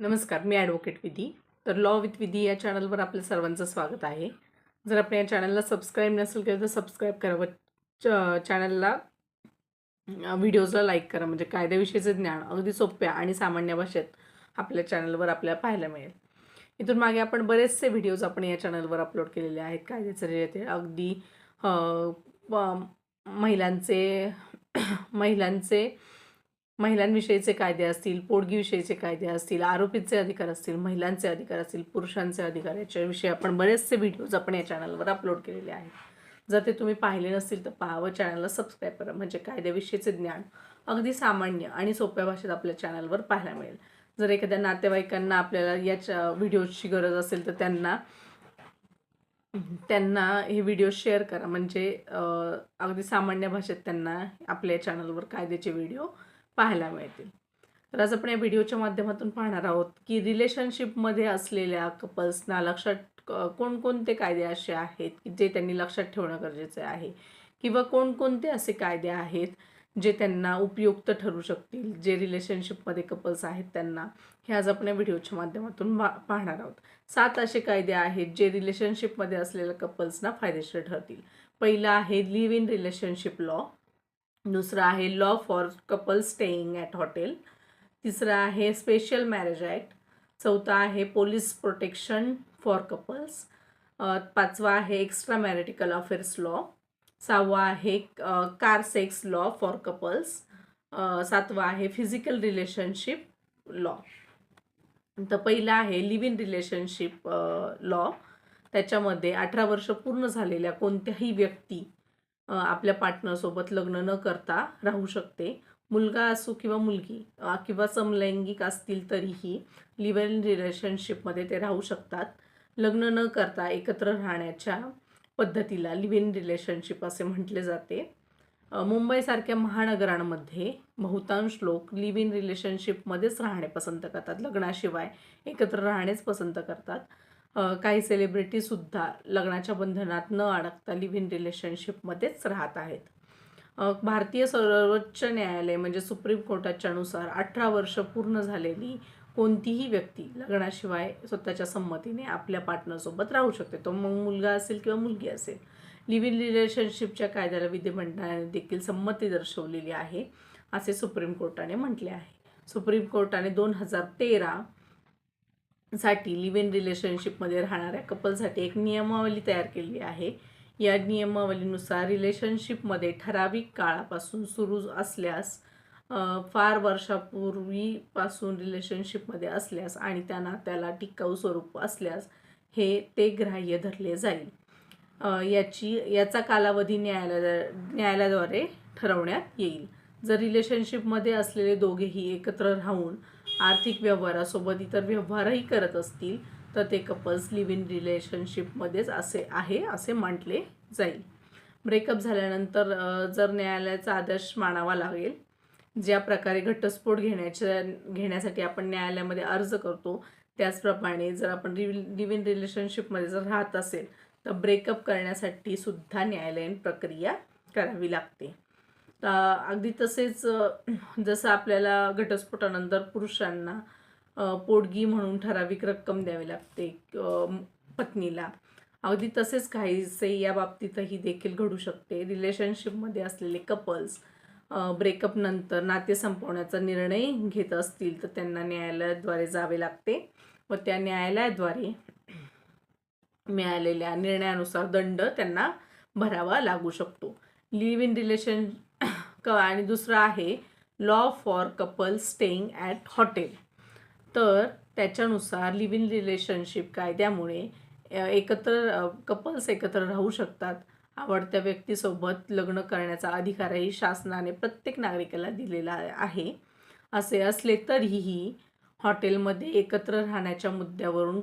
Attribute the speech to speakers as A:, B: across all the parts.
A: नमस्कार मी ॲडव्होकेट विधी. तर लॉ विथ विधी या चॅनलवर आपल्या सर्वांचं स्वागत आहे. जर आपण या चॅनलला सबस्क्राईब नसेल केलं तर सबस्क्राईब करावं च चॅनलला व्हिडिओजला लाईक करा. म्हणजे कायद्याविषयीचं ज्ञान अगदी सोप्या आणि सामान्य भाषेत आपल्या चॅनलवर आपल्याला पाहायला मिळेल. इथून मागे आपण बरेचसे व्हिडिओज आपण या चॅनलवर अपलोड केलेले आहेत. कायद्याचे रिलेटेड अगदी महिलांचे महिलांचे महिलांविषयीचे कायदे असतील पोडगीविषयीचे कायदे असतील आरोपीचे अधिकार असतील महिलांचे अधिकार असतील पुरुषांचे अधिकार याच्याविषयी आपण बरेचसे व्हिडिओज आपण या चॅनलवर अपलोड केलेले आहेत. जर ते तुम्ही पाहिले नसतील तर पाहावं चॅनलला सबस्क्राईब करा म्हणजे कायद्याविषयीचे ज्ञान अगदी सामान्य आणि सोप्या भाषेत आपल्या चॅनलवर पाहायला मिळेल. जर एखाद्या नातेवाईकांना आपल्याला याच्या व्हिडिओची गरज असेल तर त्यांना त्यांना हे व्हिडिओ शेअर करा. म्हणजे अगदी सामान्य भाषेत त्यांना आपल्या चॅनलवर कायद्याचे व्हिडिओ पाहायला मिळतील. तर आज आपण या व्हिडिओच्या माध्यमातून पाहणार आहोत की रिलेशनशिपमध्ये असलेल्या कपल्सना लक्षात कोणकोणते कायदे असे आहेत की जे त्यांनी लक्षात ठेवणं गरजेचं आहे? किंवा कोणकोणते असे कायदे आहेत जे त्यांना उपयुक्त ठरू शकतील? जे रिलेशनशिपमध्ये कपल्स आहेत त्यांना? हे आज आपण या व्हिडिओच्या माध्यमातून पा- पाहणार आहोत. सात असे कायदे आहेत जे रिलेशनशिपमध्ये असलेल्या कपल्सना फायदेशीर ठरतील. पहिला आहे लिव्ह इन रिलेशनशिप लॉ दुसरं आहे law for couple staying at hotel. तिसरं आहे स्पेशल मॅरेज ॲक्ट. चौथा आहे पोलीस प्रोटेक्शन फॉर कपल्स. पाचवा आहे एक्स्ट्रा मॅरिटिकल अफेअर्स लॉ. सहावा आहे car sex law for couples. सातवा आहे फिजिकल रिलेशनशिप लॉ. तर पहिला आहे लिव्ह इन रिलेशनशिप लॉ. त्याच्यामध्ये अठरा वर्ष पूर्ण झालेल्या कोणत्याही व्यक्ती आपल्या पार्टनरसोबत लग्न न करता राहू शकते. मुलगा असो किंवा मुलगी किंवा समलैंगिक असतील तरीही लिव्ह इन रिलेशनशिपमध्ये ते राहू शकतात. लग्न न करता एकत्र राहण्याच्या पद्धतीला लिव्ह इन रिलेशनशिप असे म्हटले जाते. मुंबईसारख्या महानगरांमध्ये बहुतांश लोक लिव्ह इन रिलेशनशिपमध्येच राहणे पसंत करतात. लग्नाशिवाय एकत्र राहणेच पसंत करतात. काही सेलिब्रिटीसुद्धा लग्नाच्या बंधनात न अडकता लिव्ह इन रिलेशनशिपमध्येच राहत आहेत. भारतीय सर्वोच्च न्यायालय म्हणजे सुप्रीम कोर्टाच्या नुसार अठरा वर्ष पूर्ण झालेली कोणतीही व्यक्ती लग्नाशिवाय स्वतःच्या संमतीने आपल्या पार्टनरसोबत राहू शकते. तो मग मुलगा असेल किंवा मुलगी असेल. लिव्ह इन रिलेशनशिपच्या कायद्याला विधिमंडळाने देखील संमती दर्शवलेली आहे असे सुप्रीम कोर्टाने म्हटले आहे. सुप्रीम कोर्टाने दोन हजार तेरा साठी लिव्ह इन रिलेशनशिपमध्ये राहणाऱ्या कपलसाठी एक नियमावली तयार केली आहे. या नियमावलीनुसार रिलेशनशिपमध्ये ठराविक काळापासून सुरू असल्यास फार वर्षापूर्वीपासून रिलेशनशिपमध्ये असल्यास आणि त्यांना त्याला टिकाऊ स्वरूप असल्यास हे ते ग्राह्य धरले जाईल. याची याचा कालावधी न्यायालया न्यायालयाद्वारे ठरवण्यात येईल. जर रिलेशनशिपमध्ये असलेले दोघेही एकत्र राहून आर्थिक व्यवहारासोबत इतर व्यवहारही करत असतील तर ते कपल्स लिव्ह इन रिलेशनशिपमध्येच असे आहे असे म्हटले जाईल. ब्रेकअप झाल्यानंतर जर न्यायालयाचा आदेश मानावा लागेल ज्या प्रकारे घटस्फोट घेण्याच्या घेण्यासाठी आपण न्यायालयामध्ये अर्ज करतो त्याचप्रमाणे जर आपण लिव्ह इन रिलेशनशिपमध्ये जर राहत असेल तर ब्रेकअप करण्यासाठी सुद्धा न्यायालयीन प्रक्रिया करावी लागते. अगदी तसेच जसं आपल्याला घटस्फोटानंतर पुरुषांना पोटगी म्हणून ठराविक रक्कम द्यावी लागते पत्नीला. अगदी तसेच काहीसे या बाबतीतही देखील घडू शकते. रिलेशनशिपमध्ये असलेले कपल्स ब्रेकअप नंतर नाते संपवण्याचा निर्णय घेत असतील तर त्यांना न्यायालयाद्वारे जावे लागते व त्या न्यायालयाद्वारे मिळालेल्या निर्णयानुसार दंड त्यांना भरावा लागू शकतो. लिव्ह इन रिलेशन क आणि दुसरं आहे law for couple staying at hotel तर त्याच्यानुसार लिव्ह इन रिलेशनशिप कायद्यामुळे एकत्र कपल्स एकत्र राहू शकतात. आवडत्या व्यक्तीसोबत लग्न करण्याचा अधिकारही शासनाने प्रत्येक नागरिकाला दिलेला आहे. असे असले तरीही हॉटेलमध्ये एकत्र राहण्याच्या मुद्द्यावरून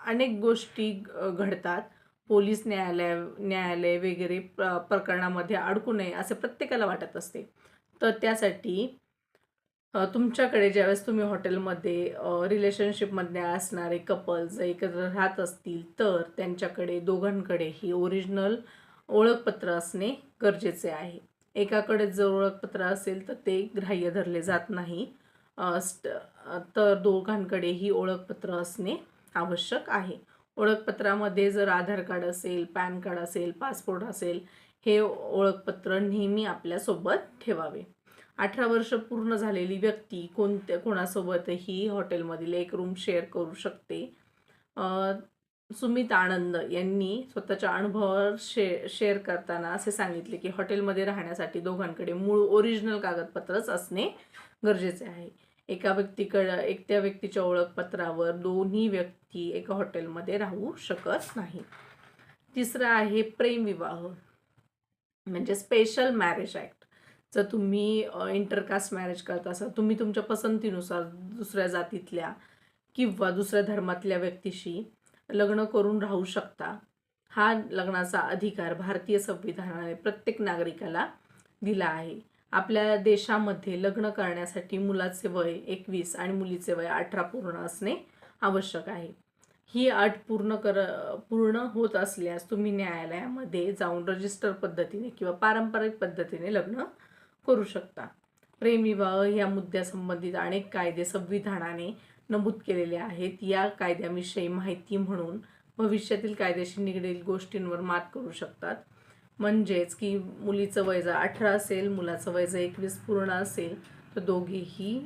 A: अनेक गोष्टी घडतात. पोलीस न्यायालय न्यायालय वगैरे प्र प्रकरणामध्ये अडकू नये असे प्रत्येकाला वाटत असते. तर त्यासाठी तुमच्याकडे ज्यावेळेस तुम्ही हॉटेलमध्ये रिलेशनशिपमध्ये असणारे कपल्स एकत्र राहत असतील तर त्यांच्याकडे दोघांकडेही ओरिजिनल ओळखपत्र असणे गरजेचे आहे. एकाकडे जर ओळखपत्र असेल तर ते ग्राह्य धरले जात नाही. स्ट तर दोघांकडेही ओळखपत्र असणे आवश्यक आहे. ओळखपत्रामध्ये जर आधार कार्ड असेल पॅन कार्ड असेल पासपोर्ट असेल हे ओळखपत्र नेहमी आपल्यासोबत ठेवावे. अठरा वर्ष पूर्ण झालेली व्यक्ती कोणत्या कोणासोबतही हॉटेलमधील एक रूम शेअर करू शकते. सुमित आनंद यांनी स्वतःच्या अनुभवावर शे शेअर करताना असे सांगितले की हॉटेलमध्ये राहण्यासाठी दोघांकडे मूळ ओरिजिनल कागदपत्रच असणे गरजेचे आहे. एका व्यक्तीकडं एकट्या व्यक्तीच्या ओळखपत्रावर दोन्ही व्यक्ती एका हॉटेलमध्ये राहू शकत नाही. तिसरं आहे प्रेमविवाह म्हणजे स्पेशल मॅरेज ॲक्ट. जर तुम्ही इंटरकास्ट मॅरेज करत असाल तुम्ही तुमच्या पसंतीनुसार दुसऱ्या जातीतल्या किंवा दुसऱ्या धर्मातल्या व्यक्तीशी लग्न करून राहू शकता. हा लग्नाचा अधिकार भारतीय संविधानाने प्रत्येक नागरिकाला दिला आहे. आपल्या देशामध्ये लग्न करण्यासाठी मुलाचे वय एकवीस आणि मुलीचे वय अठरा पूर्ण असणे आवश्यक आहे. ही अट पूर्ण कर पूर्ण होत असल्यास तुम्ही न्यायालयामध्ये जाऊन रजिस्टर पद्धतीने किंवा पारंपरिक पद्धतीने लग्न करू शकता. प्रेमविवाह या मुद्द्यासंबंधित अनेक कायदे संविधानाने नमूद केलेले आहेत. या कायद्याविषयी माहिती म्हणून भविष्यातील कायद्याशी निगडीत गोष्टींवर मात करू शकतात. म्हणजेच की मुलीचं वय जर अठरा असेल मुलाचं वय जर एकवीस पूर्ण असेल तर दोघीही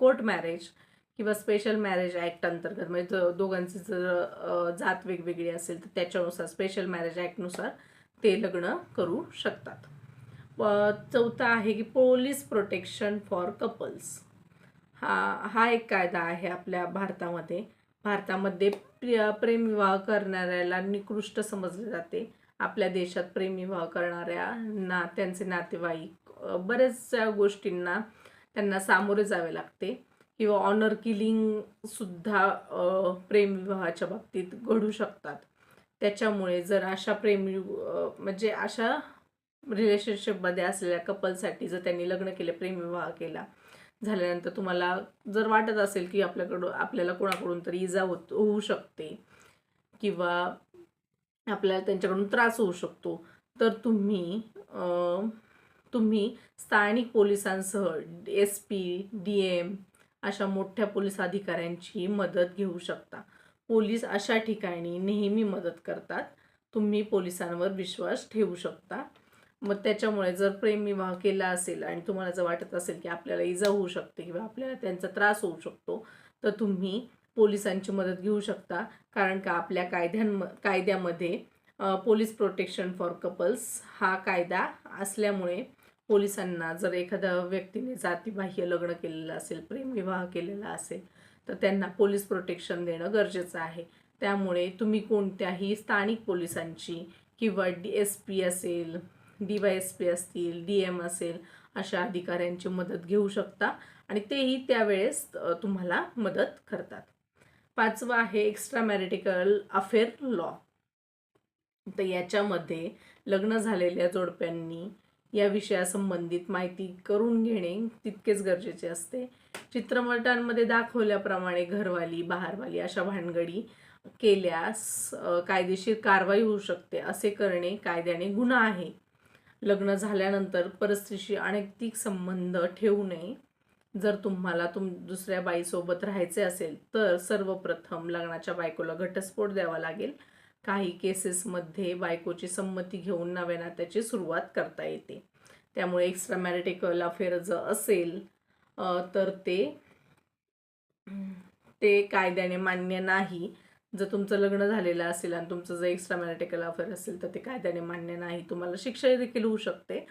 A: कोर्ट मॅरेज किंवा स्पेशल मॅरेज ॲक्ट अंतर्गत म्हणजे दोघांची जर जात वेगवेगळी असेल तर त्याच्यानुसार स्पेशल मॅरेज ॲक्टनुसार ते लग्न करू शकतात. व चौथा आहे की पोलीस प्रोटेक्शन फॉर कपल्स हा हा एक कायदा आहे आपल्या भारतामध्ये. भारतामध्ये प्रिय प्रेमविवाह करणाऱ्याला निकृष्ट समजले जाते. आपल्या देशात प्रेमविवाह करणाऱ्या ना त्यांचे नातेवाईक बऱ्याचशा गोष्टींना त्यांना सामोरे जावे लागते. किंवा ऑनर किलिंगसुद्धा प्रेमविवाहाच्या बाबतीत घडू शकतात. त्याच्यामुळे जर अशा प्रेम म्हणजे अशा रिलेशनशिपमध्ये असलेल्या कपलसाठी जर त्यांनी लग्न केले प्रेमविवाह केला झाल्यानंतर तुम्हाला जर वाटत असेल की आपल्याकडं आपल्याला कोणाकडून तरी इजा होत होऊ शकते. किंवा आपल्याला त्यांच्याकडून त्रास होऊ शकतो. तर तुम्ही तुम्ही स्थानिक पोलिसांसह एस पी डी एम अशा मोठ्या पोलीस अधिकाऱ्यांची मदत घेऊ शकता. पोलीस अशा ठिकाणी नेहमी मदत करतात. तुम्ही पोलिसांवर विश्वास ठेवू शकता. मग त्याच्यामुळे जर प्रेमविवाह केला असेल आणि तुम्हाला जर वाटत असेल की आपल्याला इजा होऊ शकते किंवा आपल्याला त्यांचा त्रास होऊ शकतो तर तुम्ही पोलिसांची मदत घेऊ शकता. कारण का आपल्या कायद्यां कायद्यामध्ये पोलीस प्रोटेक्शन फॉर कपल्स हा कायदा असल्यामुळे पोलिसांना जर एखाद्या व्यक्तीने जातीबाह्य लग्न केलेलं असेल प्रेमविवाह केलेला असेल तर त्यांना पोलीस प्रोटेक्शन देणं गरजेचं आहे. त्यामुळे तुम्ही कोणत्याही स्थानिक पोलिसांची किंवा डी एस पी असेल डी वाय एस पी असतील डी एम असेल अशा अधिकाऱ्यांची मदत घेऊ शकता आणि तेही त्यावेळेस तुम्हाला मदत करतात. पाचवं आहे एक्स्ट्रा मॅरिटिकल अफेअर लॉ तर याच्यामध्ये लग्न झालेल्या जोडप्यांनी या विषयासंबंधित माहिती करून घेणे तितकेच गरजेचे असते. चित्रपटांमध्ये दाखवल्याप्रमाणे घरवाली बहारवाली अशा भानगडी केल्यास कायदेशीर कारवाई होऊ शकते असे करणे कायद्याने गुन्हा आहे. लग्न झाल्यानंतर परस्त्रीशी अनैतिक संबंध ठेवू नये. जर तुम्हाला तुम दुसऱ्या बाईसोबत राहायचे असेल तर सर्वप्रथम लग्नाच्या बायकोला घटस्फोट द्यावा लागेल. काही केसेसमध्ये बायकोची संमती घेऊन नव्या नात्याची सुरुवात करता येते. त्यामुळे एक्स्ट्रा मॅरिटिकल अफेअर जर असेल तर ते ते कायद्याने मान्य नाही. जर तुमचं लग्न झालेलं असेल आणि तुमचं जर एक्स्ट्रा मॅरिटिकल अफेअर असेल तर ते कायद्याने मान्य नाही. तुम्हाला शिक्षा देखील होऊ शकते.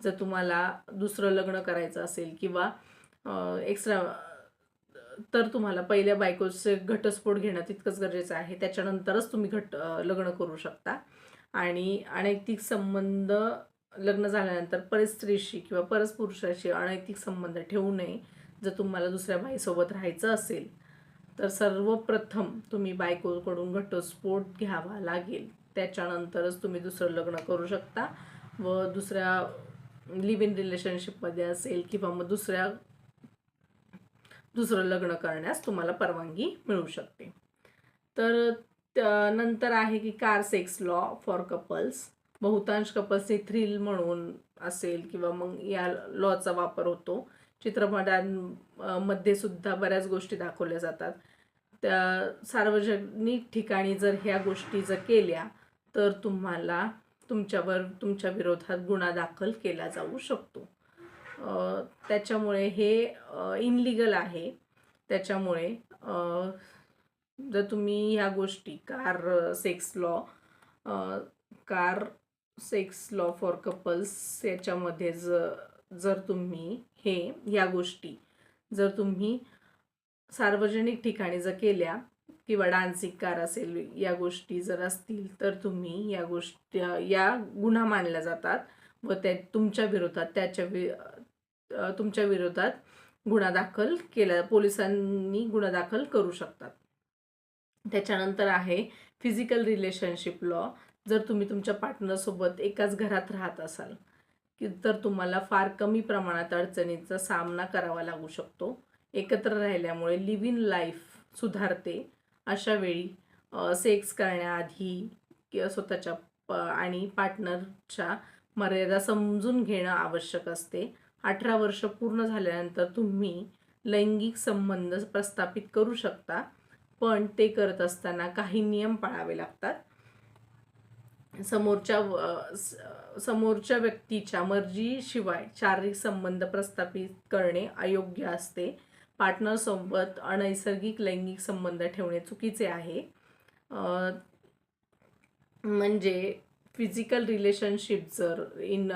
A: जर तुम्हाला दुसरं लग्न करायचं असेल किंवा एक्स्ट्रा तर तुम्हाला पहिल्या बायकोचे घटस्फोट घेणं तितकंच गरजेचं आहे. त्याच्यानंतरच तुम्ही घट लग्न करू शकता. आणि अनैतिक संबंध लग्न झाल्यानंतर परस्त्रीशी किंवा परस्पुरुषाशी अनैतिक संबंध ठेवू नये. जर तुम्हाला दुसऱ्या बाईसोबत राहायचं असेल तर सर्वप्रथम तुम्ही बायकोकडून घटस्फोट घ्यावा लागेल. त्याच्यानंतरच तुम्ही दुसरं लग्न करू शकता. व दुसऱ्या लिव्ह इन रिलेशनशिपमध्ये असेल किंवा मग दुसऱ्या दुसरं लग्न करण्यास तुम्हाला परवानगी मिळू शकते. तर त्या- नंतर आहे की car sex law for couples. बहुतांश कपल्स हे थ्रिल म्हणून असेल किंवा मग या लॉचा वापर होतो. चित्रपटांमध्ये सुद्धा बऱ्याच गोष्टी दाखवल्या जातात. त्या सार्वजनिक ठिकाणी जर ह्या गोष्टी जर केल्या तर तुम्हाला तुमच्यावर तुमच्या विरोधात गुन्हा दाखल केला जाऊ शकतो. त्याच्यामुळे हे इनलिगल आहे. त्याच्यामुळे जर तुम्ही ह्या गोष्टी car sex law car sex law for couples याच्यामध्ये ज जर तुम्ही हे ह्या गोष्टी जर तुम्ही सार्वजनिक ठिकाणी जर केल्या किंवा डान्सिंग कार असेल या गोष्टी जर असतील तर तुम्ही या गोष्टी या गुन्हा मानल्या जातात व त्या तुमच्या विरोधात त्याच्या वि तुमच्या विरोधात गुन्हा दाखल केला पोलिसांनी गुन्हा दाखल करू शकतात. त्याच्यानंतर आहे फिजिकल रिलेशनशिप लॉ जर तुम्ही तुमच्या पार्टनरसोबत एकाच घरात राहत असाल की तर तुम्हाला फार कमी प्रमाणात अडचणींचा सामना करावा लागू शकतो. एकत्र राहिल्यामुळे लिव्ह इन लाईफ सुधारते. अशा वेळी सेक्स करण्याआधी किंवा स्वतःच्या प आणि पार्टनरच्या मर्यादा समजून घेणं आवश्यक असते. अठरा वर्ष पूर्ण झाल्यानंतर तुम्ही लैंगिक संबंध प्रस्थापित करू शकता पण ते करत असताना काही नियम पाळावे लागतात. समोरच्या व- स- समोरच्या व्यक्तीच्या मर्जीशिवाय शारीरिक संबंध प्रस्थापित करणे अयोग्य असते. पार्टनरसोबत अनैसर्गिक लैंगिक संबंध ठेवणे चुकीचे आहे. म्हणजे फिजिकल रिलेशनशिप जर इन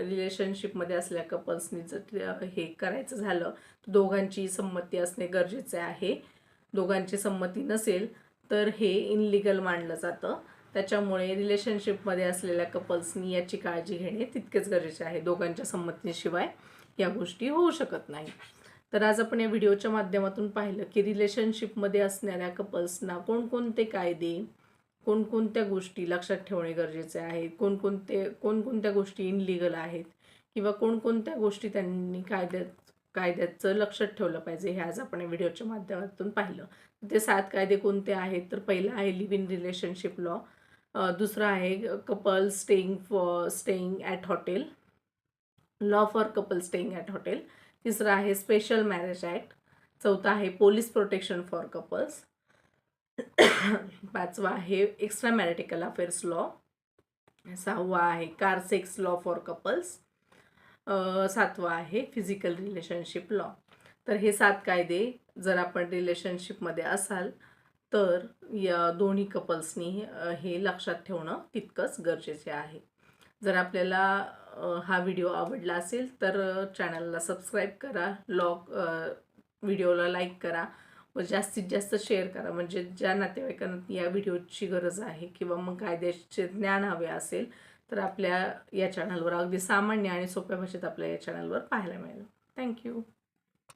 A: रिलेशनशिपमध्ये असल्या कपल्सनी जर हे करायचं झालं तर दोघांची संमती असणे गरजेचे आहे. दोघांची संमती नसेल तर हे इनलिगल मानलं जातं. त्याच्यामुळे रिलेशनशिपमध्ये असलेल्या कपल्सनी याची काळजी घेणे तितकेच गरजेचे आहे. दोघांच्या संमतीशिवाय या गोष्टी होऊ शकत नाही. तर आज आपण या व्हिडिओच्या माध्यमातून पाहिलं की रिलेशनशिपमध्ये असणाऱ्या कपल्सना कोणकोणते कायदे कोणकोणत्या गोष्टी लक्षात ठेवणे गरजेचे आहे? कोणकोणते कोणकोणत्या गोष्टी इनलिगल आहेत? किंवा कोणकोणत्या गोष्टी त्यांनी कायद्यात कायद्याचं लक्षात ठेवलं पाहिजे? हे आज आपण व्हिडिओच्या माध्यमातून पाहिलं. ते सात कायदे कोणते आहेत? तर पहिला आहे लिव्ह इन रिलेशनशिप लॉ दुसरं आहे couple staying for staying at hotel law for couple staying at hotel तिसरं आहे स्पेशल मॅरेज ॲक्ट चौथा आहे पोलीस प्रोटेक्शन फॉर कपल्स पाचवा आहे एक्स्ट्रा मॅरिटिकल अफेअर्स लॉ सहावा आहे car sex law for couples सातवा आहे फिजिकल रिलेशनशिप लॉ तर हे सात कायदे जर आपण रिलेशनशिपमध्ये असाल तर या दोन्ही कपल्सनी हे लक्षात ठेवणं तितकंच गरजेचे आहे. जर आपल्याला हा व्हिडिओ आवडला असेल तर चॅनलला सबस्क्राईब करा लॉ व्हिडिओला लाईक करा. व जास्तीत जास्त शेअर करा. म्हणजे ज्या नातेवाईकांना या व्हिडिओची गरज आहे किंवा मग कायद्याचे ज्ञान हवे असेल तर आपल्या या चॅनलवर अगदी सामान्य आणि सोप्या भाषेत आपल्या या चॅनलवर पाहायला मिळेल. थँक्यू